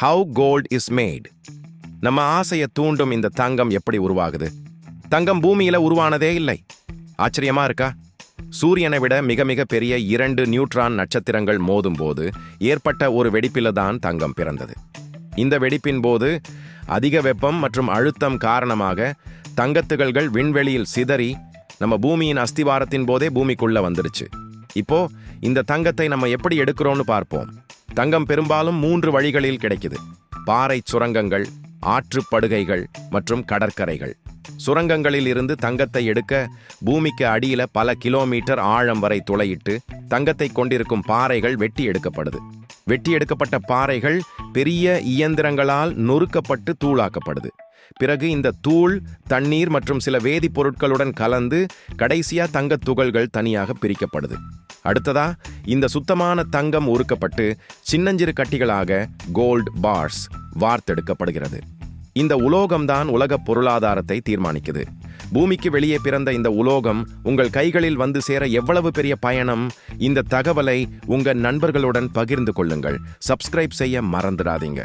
How gold is made நம்ம ஆசையை தூண்டும் இந்த தங்கம் எப்படி உருவாகுது? தங்கம் பூமியில உருவானதே இல்லை. ஆச்சரியமா இருக்கா? சூரியனை விட மிக மிக பெரிய இரண்டு நியூட்ரான் நட்சத்திரங்கள் மோதும் போது ஏற்பட்ட ஒரு வெடிப்பில தான் தங்கம் பிறந்தது. இந்த வெடிப்பின் போது அதிக வெப்பம் மற்றும் அழுத்தம் காரணமாக தங்கத்துகள்கள் விண்வெளியில் சிதறி நம்ம பூமியின் அஸ்திவாரத்தின் போதே பூமிக்குள்ள வந்துடுச்சு இப்போ இந்த தங்கத்தை நம்ம எப்படி எடுக்கிறோம்னு பார்ப்போம். தங்கம் பெரும்பாலும் மூன்று வழிகளில் கிடைக்குது. பாறை சுரங்கங்கள் ஆற்றுப்படுகைகள் மற்றும் கடற்கரைகள். சுரங்கங்களில் இருந்து தங்கத்தை எடுக்க பூமிக்கு அடியில பல கிலோமீட்டர் ஆழம் வரை துளையிட்டு தங்கத்தை கொண்டிருக்கும் பாறைகள் வெட்டி எடுக்கப்படுது. வெட்டி எடுக்கப்பட்ட பாறைகள் பெரிய இயந்திரங்களால் நொறுக்கப்பட்டு தூளாக்கப்படுது. பிறகு இந்த தூள் தண்ணீர் மற்றும் சில வேதிப்பொருட்களுடன் கலந்து கடைசியா தங்கத் துகள்கள் தனியாக பிரிக்கப்படுது. அடுத்ததா இந்த சுத்தமான தங்கம் உருக்கப்பட்டு சின்னஞ்சிறு கட்டிகளாக கோல்ட் பார்ஸ் வார்த்தெடுக்கப்படுகிறது. இந்த உலோகம்தான் உலக பொருளாதாரத்தை தீர்மானிக்குது. பூமிக்கு வெளியே பிறந்த இந்த உலோகம் உங்கள் கைகளில் வந்து சேர எவ்வளவு பெரிய பயணம் இந்த தகவலை உங்கள் நண்பர்களுடன் பகிர்ந்து கொள்ளுங்கள். சப்ஸ்கிரைப் செய்ய மறந்துடாதீங்க.